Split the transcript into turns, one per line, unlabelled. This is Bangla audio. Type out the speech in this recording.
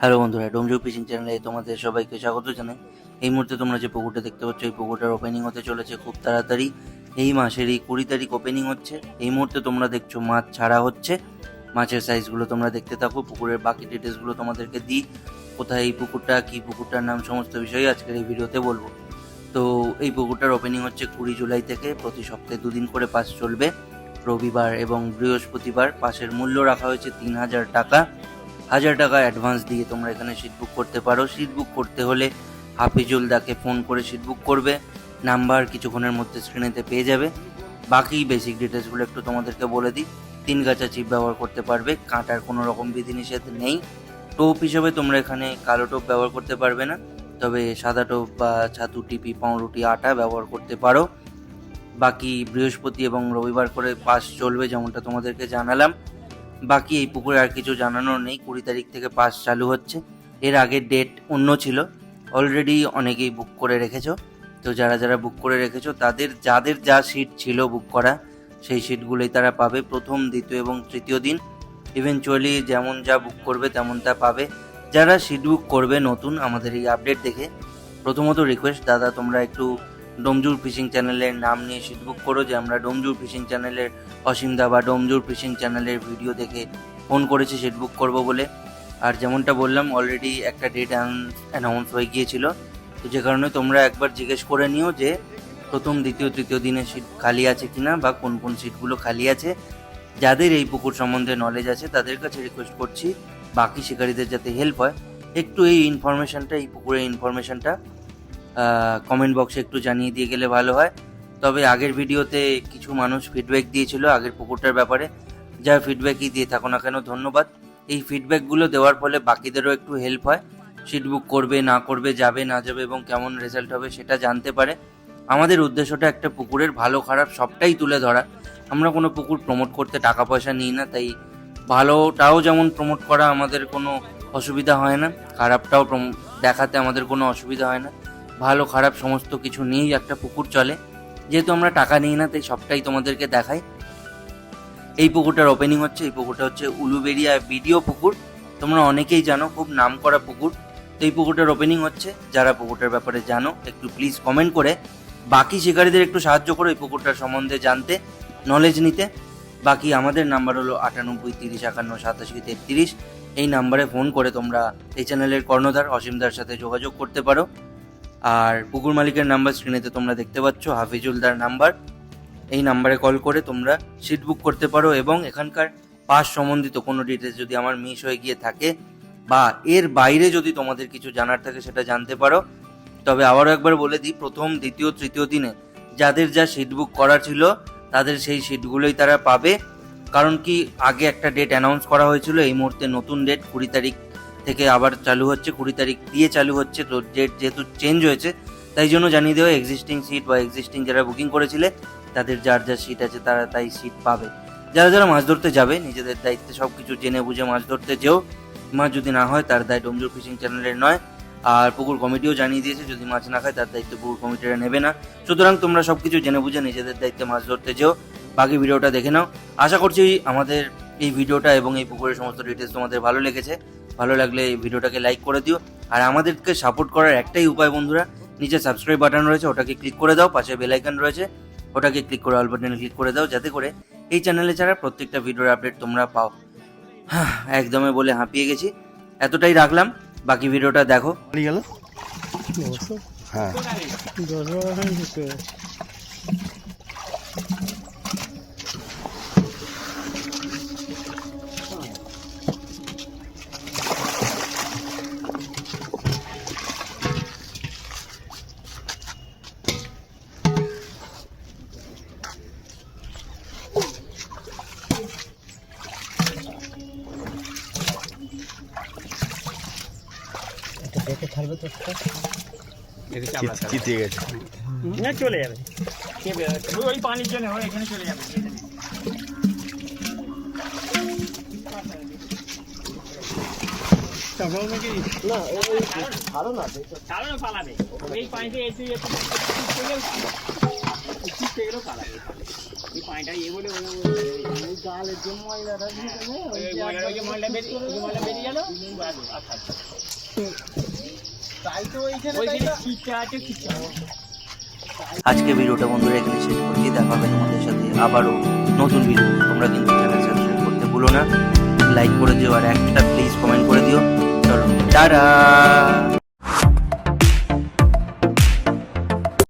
হ্যালো বন্ধুরা ডোমজু ফিশিং চ্যানেলে তোমাদের সবাইকে স্বাগত জানাই। এই মুহূর্তে তোমরা যে পুকুরটা দেখতে পাচ্ছ, এই পুকুরটার ওপেনিং হতে চলেছে খুব তাড়াতাড়ি। এই মাসের এই কুড়ি তারিখ ওপেনিং হচ্ছে। এই মুহূর্তে তোমরা দেখছ মাছ ছাড়া হচ্ছে। মাছের সাইজগুলো তোমরা দেখতে থাকো, পুকুরের বাকি ডিটেলসগুলো তোমাদেরকে দিই। কোথায় এই পুকুরটা, কী পুকুরটার নাম, সমস্ত বিষয়ে আজকের এই ভিডিওতে বলব। তো এই পুকুরটার ওপেনিং হচ্ছে কুড়ি জুলাই থেকে, প্রতি সপ্তাহে দুদিন করে পাস চলবে। রবিবার এবং বৃহস্পতিবার পাশের মূল্য রাখা হয়েছে তিন হাজার টাকা। হাজার টাকা অ্যাডভান্স দিয়ে তোমরা এখানে সিট বুক করতে পারো। সিট বুক করতে হলে হাফিজুল দাকে ফোন করে সিট বুক করবে। নাম্বার কিছুক্ষণের মধ্যে স্ক্রিনেতে পেয়ে যাবে। বাকি বেসিক ডিটেলসগুলো একটু তোমাদেরকে বলে দিই। তিন গাছা চিপ ব্যবহার করতে পারবে। কাঁটার কোনো রকম বিধিনিষেধ নেই। টোপ হিসেবে তোমরা এখানে কালো টোপ ব্যবহার করতে পারবে না। তবে সাদা টোপ বা ছাতু, টিপি, পাউরুটি, আটা ব্যবহার করতে পারো। বাকি বৃহস্পতি এবং রবিবার করে পাস চলবে যেমনটা তোমাদেরকে জানালাম। বাকি এই পুকুরে আর কিছু জানানোর নেই। কুড়ি তারিখ থেকে পাস চালু হচ্ছে। এর আগের ডেট অন্য ছিল। অলরেডি অনেকেই বুক করে রেখেছো। তো যারা যারা বুক করে রেখেছো, তাদের যাদের যা সিট ছিল বুক করা, সেই সিটগুলোই তারা পাবে প্রথম, দ্বিতীয় এবং তৃতীয় দিন। ইভেনচুয়ালি যেমন যা বুক করবে, তেমন তা পাবে। যারা সিট বুক করবে নতুন, আমাদের এই আপডেট দেখে, প্রথমত রিকোয়েস্ট দাদা তোমরা একটু ডোমজুর ফিশিং চ্যানেলের নাম নিয়ে সিট বুক করো যে আমরা ডোমজুর ফিশিং চ্যানেলের অসীমদা বা ডোমজুর ফিশিং চ্যানেলের ভিডিও দেখে ফোন করেছি সিট বুক করব বলে। আর যেমনটা বললাম অলরেডি একটা ডেট অ্যানাউন্স হয়ে গিয়েছিল। তো যে কারণে তোমরা একবার জিজ্ঞেস করে নিও যে প্রথম, দ্বিতীয়, তৃতীয় দিনে সিট খালি আছে কিনা বা কোন কোন সিটগুলো খালি আছে। যাদের এই পুকুর সম্বন্ধে নলেজ আছে, তাদের কাছে রিকোয়েস্ট করছি, বাকি শিকারীদের যাতে হেল্প হয়। একটু এই ইনফরমেশনটা এই পুকুরের ইনফরমেশনটা কমেন্ট বক্সে একটু জানিয়ে দিয়ে গেলে ভালো হয়। তবে আগের ভিডিওতে কিছু মানুষ ফিডব্যাক দিয়েছিল আগের পুকুরটার ব্যাপারে। যা ফিডব্যাকই দিয়ে থাকো না কেন, ধন্যবাদ। এই ফিডব্যাকগুলো দেওয়ার ফলে বাকিদেরও একটু হেল্প হয়। সিট বুক করবে, না করবে, যাবে, না যাবে এবং কেমন রেজাল্ট হবে সেটা জানতে পারে। আমাদের উদ্দেশ্যটা একটা পুকুরের ভালো, খারাপ সবটাই তুলে ধরা। আমরা কোনো পুকুর প্রমোট করতে টাকা পয়সা নিই না, তাই ভালোটাও যেমন প্রমোট করা আমাদের কোনো অসুবিধা হয় না, খারাপটাও দেখাতে আমাদের কোনো অসুবিধা হয় না। ভালো, খারাপ সমস্ত কিছু নিয়েই একটা পুকুর চলে। যেহেতু আমরা টাকা নিই না, তাই সবটাই তোমাদেরকে দেখাই। এই পুকুরটার ওপেনিং হচ্ছে, এই পুকুরটা হচ্ছে উলুবেরিয়া ভিডিও পুকুর। তোমরা অনেকেই জানো, খুব নাম করা পুকুর। তো এই পুকুরটার ওপেনিং হচ্ছে, যারা পুকুরটার ব্যাপারে জানো, একটু প্লিজ কমেন্ট করে। বাকি শিকারীদের একটু সাহায্য করো এই পুকুরটার সম্বন্ধে জানতে নলেজ নিতে। বাকি আমাদের নাম্বার হলো আটানব্বই, তিরিশ, একান্ন, সাতাশি, তেত্রিশ। এই নাম্বারে ফোন করে তোমরা এই চ্যানেলের কর্ণধার অসীমদার সাথে যোগাযোগ করতে পারো। আর পুকুর মালিকের নাম্বার স্ক্রিনেতে তোমরা দেখতে পাচ্ছ, হাফিজুলদার নাম্বার। এই নাম্বারে কল করে তোমরা সিট বুক করতে পারো এবং এখানকার পাস সম্বন্ধিত কোনো ডিটেলস যদি আমার মিস হয়ে গিয়ে থাকে বা এর বাইরে যদি তোমাদের কিছু জানার থাকে সেটা জানতে পারো। তবে আবারও একবার বলে দিই, প্রথম, দ্বিতীয়, তৃতীয় দিনে যাদের যা সিট বুক করা ছিল, তাদের সেই সিটগুলোই তারা পাবে। কারণ কি, আগে একটা ডেট অ্যানাউন্স করা হয়েছিল, এই মুহূর্তে নতুন ডেট কুড়ি তারিখ থেকে আবার চালু হচ্ছে, কুড়ি তারিখ দিয়ে চালু হচ্ছে, তো ডেট যেহেতু চেঞ্জ হয়েছে, তাই জন্য জানিয়ে দেওয়া এক্সিস্টিং সিট বা এক্সিস্টিং যারা বুকিং করেছিলে, তাদের যার যার সিট আছে তারা তাই সিট পাবে। যারা যারা মাছ ধরতে যাবে, নিজেদের দায়িত্বে সব কিছু জেনে বুঝে মাছ ধরতে যেও। মাছ যদি না হয়, তার দায় ডোমজুর ফিশিং চ্যানেলের নয়। আর পুকুর কমিটিও জানিয়ে দিয়েছে, যদি মাছ না খায়, তার দায়িত্ব পুকুর কমিটিরা নেবে না। সুতরাং তোমরা সব কিছু জেনে বুঝে নিজেদের দায়িত্বে মাছ ধরতে যেও। বাকি ভিডিওটা দেখে নাও। আশা করছি আমাদের এই ভিডিওটা এবং এই পুকুরের সমস্ত ডিটেলস তোমাদের ভালো লেগেছে। ভালো লাগলে এই ভিডিওটাকে লাইক করে দিও। আর আমাদেরকে সাপোর্ট করার একটাই উপায় বন্ধুরা নিচে সাবস্ক্রাইব বাটন রয়েছে ওটাকে ক্লিক করে দাও পাশে বেল আইকন রয়েছে ওটাকে ক্লিক করে অল বাটনে ক্লিক করে দাও যাতে করে এই চ্যানেলে ছাড়া প্রত্যেকটা ভিডিওর আপডেট তোমরা পাও। হ্যাঁ একদমই বলে হাঁপিয়ে গেছি। এতটাই রাখলাম বাকি ভিডিওটা দেখো।
গেল? হ্যাঁ। চিত- চিতিয়ে গেছে।
না চলে যাবে। কে ওই- ওই পানির জন্য এখানে চলে যাবে। ছাড়ো না পালাবে। এই পানিতে এসে পালাবে। এই পানি পানিটা বলে বলে ওই ময়লা ওই যে ময়লা বেরিয়ে ওই যে ময়লা বেরিয়ে গেল। ব্যাস, আর থাকবে না। ওইখানে খিচা আছে খিচা
আজকে ভিডিওটা বন্ধুরা এখানে শেষ করছি দেখা হবে তোমাদের সাথে আবারও নতুন ভিডিও তোমরা কিন্তু চ্যানেল সাবস্ক্রাইব করতে ভুলো না। লাইক করে দিও আর একটা প্লিজ কমেন্ট করে দিও। চলো টাটা!